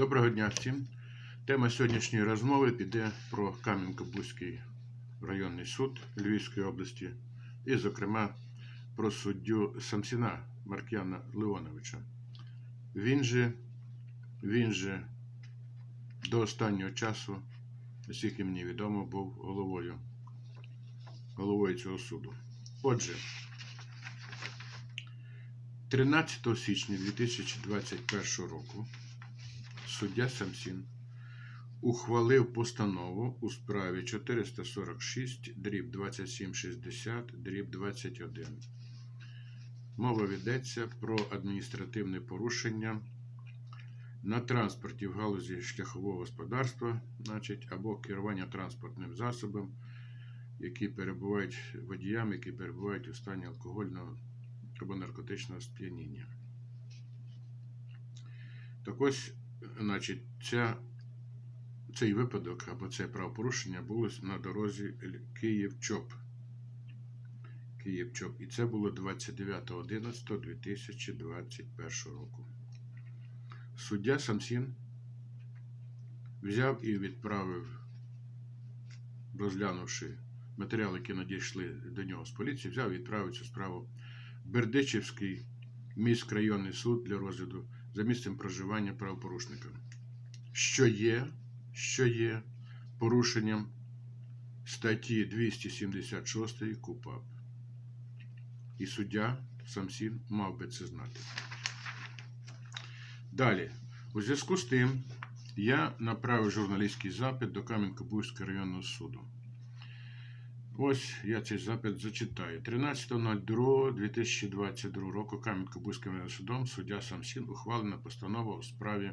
Доброго дня всім. Тема сьогоднішньої розмови піде про Кам'янко-Бузький районний суд Львівської області і, зокрема, про суддю Самсіна Марк'яна Леоновича. Він же, він же до останнього часу, наскільки мені відомо, був головою, головою цього суду. Отже, 13 січня 2021 року суддя Самсін ухвалив постанову у справі 446 дріб 2760 дріб 21. Мова ведеться про адміністративне порушення на транспорті в галузі шляхового господарства, значить, або керування транспортним засобом, які перебувають водіями, які перебувають у стані алкогольного або наркотичного сп'яніння. Так ось, значить, ця, цей випадок або це правопорушення було на дорозі Київ-Чоп. Київ-Чоп. І це було 29.11.2021 року. Суддя Самсін взяв і відправив, розглянувши матеріали, які надійшли до нього з поліції, взяв і відправив цю справу Бердичівський міськрайонний суд для розгляду за місцем проживання правопорушника, що є, що є порушенням статті 276 КУПАП. І суддя Самсін мав би це знати. Далі, у зв'язку з тим, я направив журналістський запит до Кам'янко-Бузького районного суду. Ось я цей запит зачитаю. 13.02.2022 року Кам'янко-Бузьким судом суддя Самсін ухвалена постанова у справі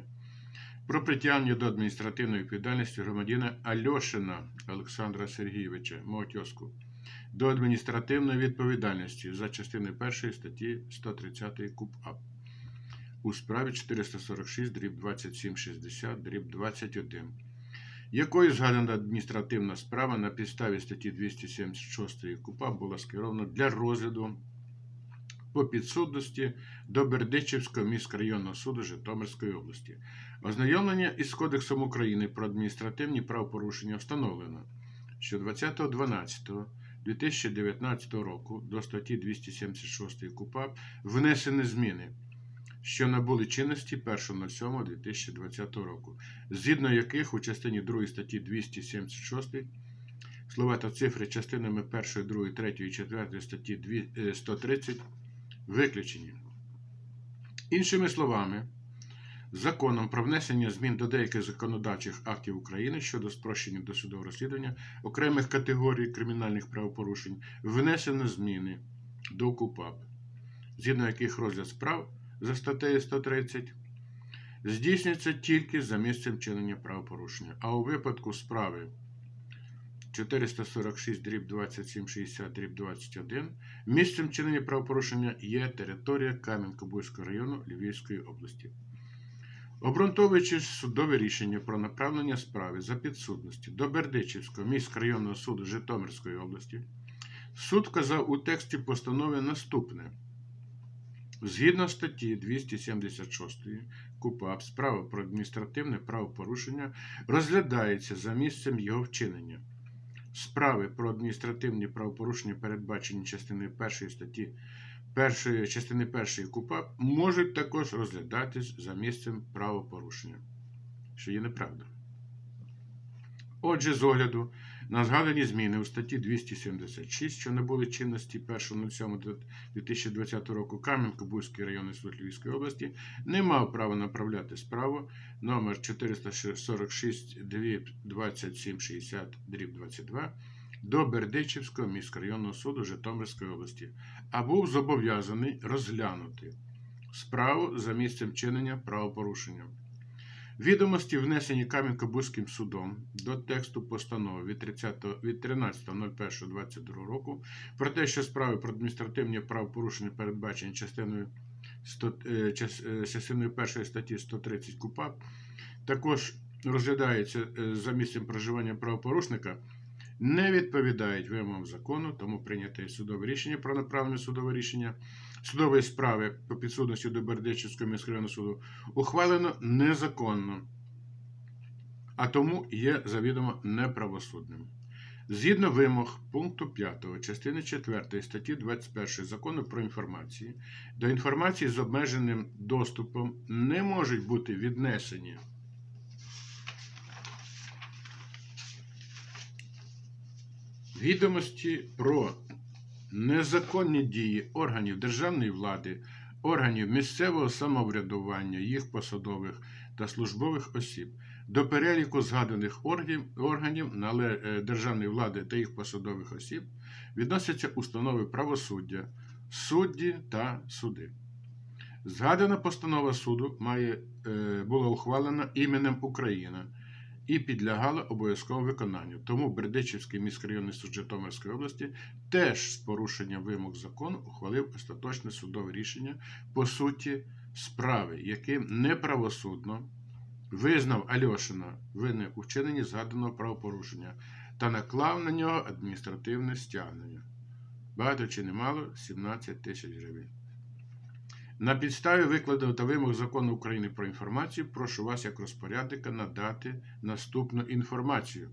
про притягнення до адміністративної відповідальності громадянина Альошина Олександра Сергійовича Моотьоску до адміністративної відповідальності за частиною 1 статті 130 КУПАП у справі 446 дріб 2760 дріб 21 якою згадана адміністративна справа на підставі статті 276 КУПА була скерована для розгляду по підсудності до Бердичівського міськрайонного суду Житомирської області. Ознайомлення із Кодексом України про адміністративні правопорушення встановлено, що 20.12.2019 року до статті 276 КУПАП внесені зміни що набули чинності 1.07.2020 року, згідно яких у частині 2 статті 276 слова та цифри частинами 1, 2, 3 і 4 статті 130 виключені. Іншими словами, Законом про внесення змін до деяких законодавчих актів України щодо спрощення досудового розслідування окремих категорій кримінальних правопорушень внесено зміни до КУПАП, згідно яких розгляд справ за статтею 130 здійснюється тільки за місцем чинення правопорушення. А у випадку справи 446 дріб 2760 дріб 21 місцем чинення правопорушення є територія Кам'янко-Бузького району Львівської області. Обґрунтовуючи судове рішення про направлення справи за підсудності до Бердичівського міськрайонного суду Житомирської області, суд вказав у тексті постанови наступне. Згідно статті 276 КУПАП, справа про адміністративне правопорушення розглядається за місцем його вчинення. Справи про адміністративні правопорушення, передбачені частиною 1 статті 1, частини 1 КУПАП, можуть також розглядатись за місцем правопорушення, що є неправда. Отже, з огляду на згадані зміни у статті 276, що набули чинності 1.07.2020 року Кам'янко-Бузький районний суд Львівської області не мав права направляти справу номер 446 2760 22 до Бердичівського міськрайонного суду Житомирської області, а був зобов'язаний розглянути справу за місцем чинення правопорушення. Відомості, внесені Кам'янко-Бузьким судом до тексту постанови від 30 від 13.01.22 року про те, що справи про адміністративні правопорушення передбачені частиною 100, е, е, частиною 1 статті 130 КУПАП, також розглядаються е, за місцем проживання правопорушника, не відповідають вимогам закону, тому прийняте судове рішення про направлення судове рішення судової справи по підсудності до Бердичівського міськрайонного суду ухвалено незаконно а тому є завідомо неправосудним. Згідно вимог пункту 5 частини 4 статті 21 закону про інформацію, до інформації з обмеженим доступом не можуть бути віднесені відомості про незаконні дії органів державної влади, органів місцевого самоврядування, їх посадових та службових осіб. До переліку згаданих органів, е, державної влади та їх посадових осіб відносяться установи правосуддя, судді та суди. Згадана постанова суду має, е, була ухвалена іменем Україна і підлягала обов'язковому виконанню. Тому Бердичівський міськрайонний суд Житомирської області теж з порушенням вимог закону ухвалив остаточне судове рішення по суті справи, яким неправосудно визнав Альошина винним у вчиненні згаданого правопорушення та наклав на нього адміністративне стягнення. Багато чи немало 17 тисяч гривень. На підставі викладеного та вимог закону України про інформацію, прошу вас, як розпорядника, надати наступну інформацію.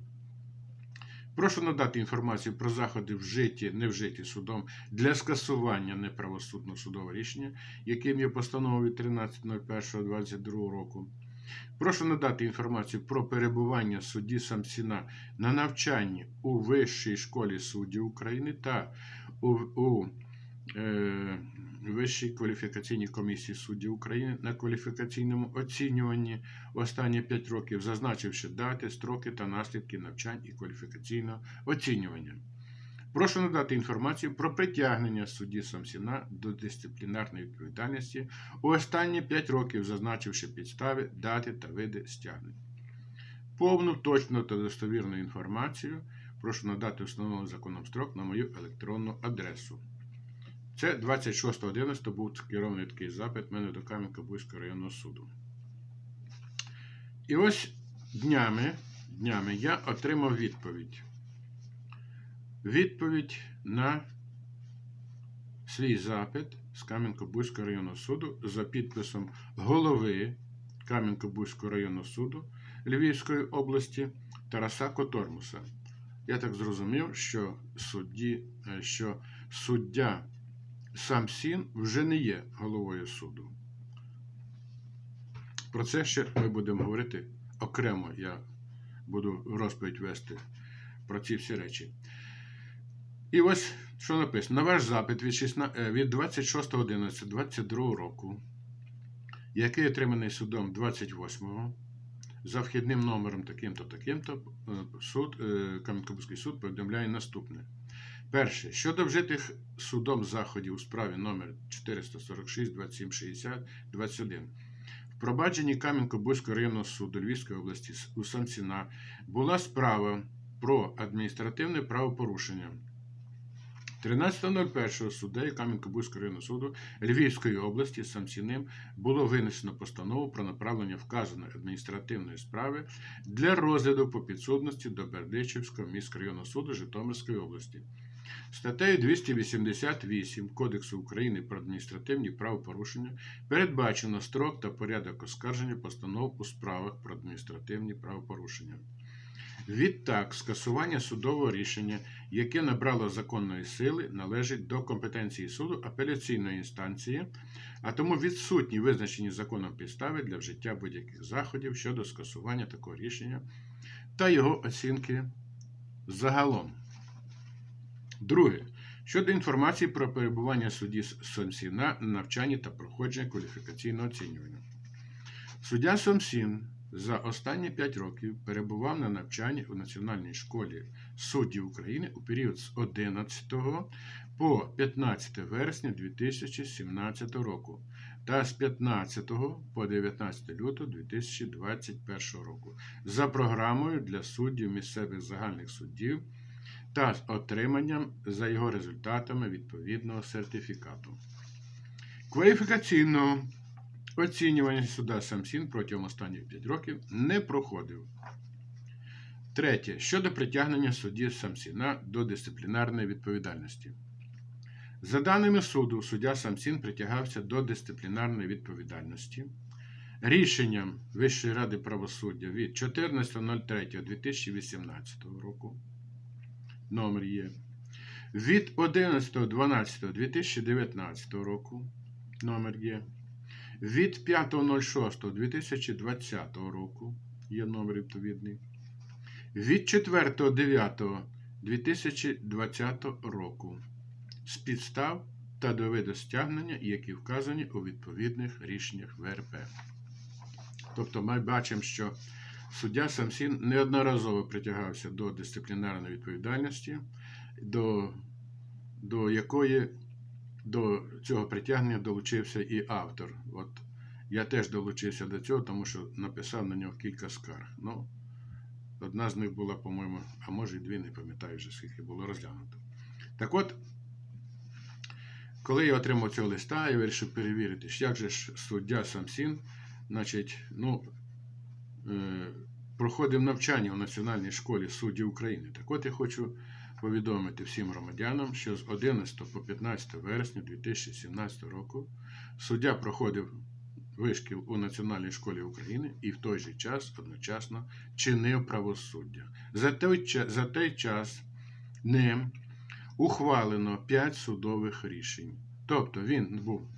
Прошу надати інформацію про заходи вжиті, не вжиті судом для скасування неправосудного судового рішення, яким є постанова від 13.01.22 року. Прошу надати інформацію про перебування судді Самсіна на навчанні у Вищій школі суддів України та у, у е, Вищій кваліфікаційній комісії суддів України на кваліфікаційному оцінюванні останні 5 років, зазначивши дати, строки та наслідки навчань і кваліфікаційного оцінювання. Прошу надати інформацію про притягнення судді Самсіна до дисциплінарної відповідальності у останні 5 років, зазначивши підстави, дати та види стягнень. Повну, точну та достовірну інформацію прошу надати встановлений законом строк на мою електронну адресу. Це 26.11 був скерований такий запит мене до Кам'янка-Бузького районного суду. І ось днями, днями я отримав відповідь. Відповідь на свій запит з Кам'янко-Бузького районного суду за підписом голови Кам'янко-Бузького районного суду Львівської області Тараса Котормуса. Я так зрозумів, що, судді, е, що суддя Самсін вже не є головою суду. Про це ще ми будемо говорити окремо. Я буду розповідь вести про ці всі речі. І ось що написано: на ваш запит від, 16, е, 26.11.22 року, який отриманий судом 28-го, за вхідним номером таким-то, таким-то, е, суд, е, Кам'янко-Бузький суд повідомляє наступне. Перше. Щодо вжитих судом заходів у справі номер 446 27 60 21 в пробадженні Кам'янко-Бузького районного суду Львівської області у Самсіна була справа про адміністративне правопорушення. 13.01 суддею Кам'янко-Бузького районного суду Львівської області Самсіним було винесено постанову про направлення вказаної адміністративної справи для розгляду по підсудності до Бердичівського міськрайонного суду Житомирської області. Статтею 288 Кодексу України про адміністративні правопорушення передбачено строк та порядок оскарження постанов у справах про адміністративні правопорушення. Відтак, скасування судового рішення, яке набрало законної сили, належить до компетенції суду апеляційної інстанції, а тому відсутні визначені законом підстави для вжиття будь-яких заходів щодо скасування такого рішення та його оцінки загалом. Друге. Щодо інформації про перебування судді Сомсіна на навчанні та проходження кваліфікаційного оцінювання. Суддя Сомсін за останні 5 років перебував на навчанні у Національній школі суддів України у період з 11 по 15 вересня 2017 року та з 15 по 19 лютого 2021 року за програмою для суддів місцевих загальних суддів та з отриманням за його результатами відповідного сертифікату. Кваліфікаційного оцінювання суда Самсін протягом останніх 5 років не проходив. Третє. Щодо притягнення судді Самсіна до дисциплінарної відповідальності. За даними суду, суддя Самсін притягався до дисциплінарної відповідальності рішенням Вищої ради правосуддя від 14.03.2018 року. Номер є. Від 11.12.2019 року. Номер є. Від 5.06.2020 року є номер відповідний. Від 4.9.2020 року з підстав та до виду стягнення, які вказані у відповідних рішеннях ВРП. Тобто ми бачимо, що суддя Самсін неодноразово притягався до дисциплінарної відповідальності, до, до якої до цього притягнення долучився і автор. От я теж долучився до цього, тому що написав на нього кілька скарг. Ну, одна з них була, по-моєму, а може і дві, не пам'ятаю вже, скільки було розглянуто. Так от, коли я отримав цього листа, я вирішив перевірити, як же ж суддя Самсін, значить, ну, проходив навчання у Національній школі суддів України. Так от я хочу повідомити всім громадянам, що з 11 по 15 вересня 2017 року суддя проходив вишкіл у Національній школі України і в той же час одночасно чинив правосуддя. За той, за той час ним ухвалено 5 судових рішень. Тобто він був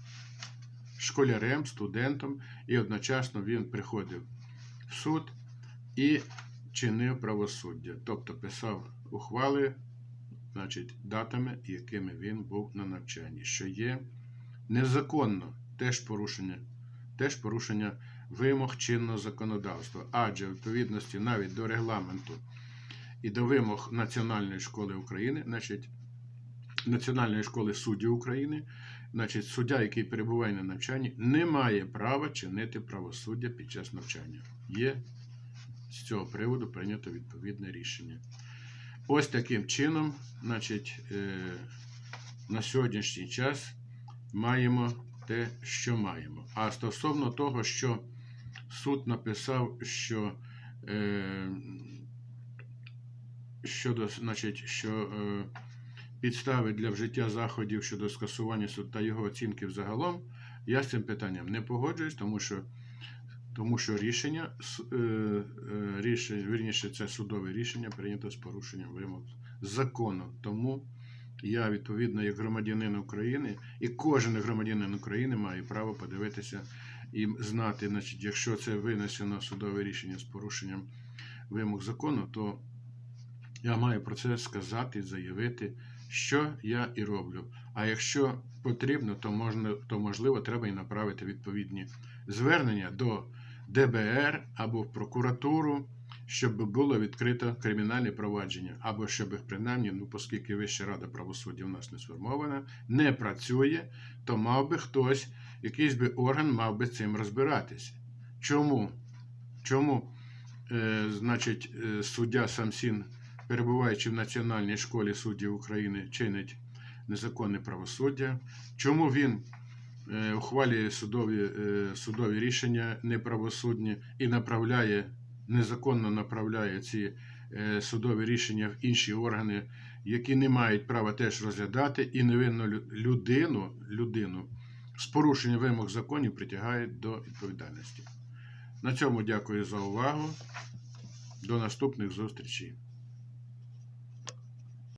школярем, студентом, і одночасно він приходив суд і чинив правосуддя. Тобто писав ухвали, значить, датами, якими він був на навчанні, що є незаконно теж порушення, теж порушення вимог чинного законодавства, адже в відповідності навіть до регламенту і до вимог Національної школи України, значить, Національної школи суддів України, значить, суддя, який перебуває на навчанні, не має права чинити правосуддя під час навчання. Є з цього приводу прийнято відповідне рішення. Ось таким чином, значить, е, на сьогоднішній час маємо те, що маємо. А стосовно того, що суд написав, що е, щодо, значить, що е, підстави для вжиття заходів щодо скасування суду та його оцінки взагалом, я з цим питанням не погоджуюсь, тому що, тому що рішення, е, е, рішення, вірніше, це судове рішення прийнято з порушенням вимог закону. Тому я, відповідно, як громадянин України, і кожен громадянин України має право подивитися і знати, значить, якщо це винесено судове рішення з порушенням вимог закону, то я маю про це сказати, заявити, що я і роблю. А якщо потрібно, то можна, то можливо треба і направити відповідні звернення до ДБР або в прокуратуру, щоб було відкрито кримінальне провадження, або щоб принаймні, ну оскільки Вища рада правосуддя у нас не сформована, не працює, то мав би хтось, якийсь би орган мав би цим розбиратися. Чому? Чому, е, значить, е, суддя Самсін, перебуваючи в Національній школі суддів України, чинить незаконне правосуддя? Чому він ухвалює судові, е, судові рішення неправосудні і направляє, незаконно направляє ці е, судові рішення в інші органи, які не мають права теж розглядати, і невинну людину, людину з порушенням вимог законів притягають до відповідальності. На цьому дякую за увагу. До наступних зустрічей.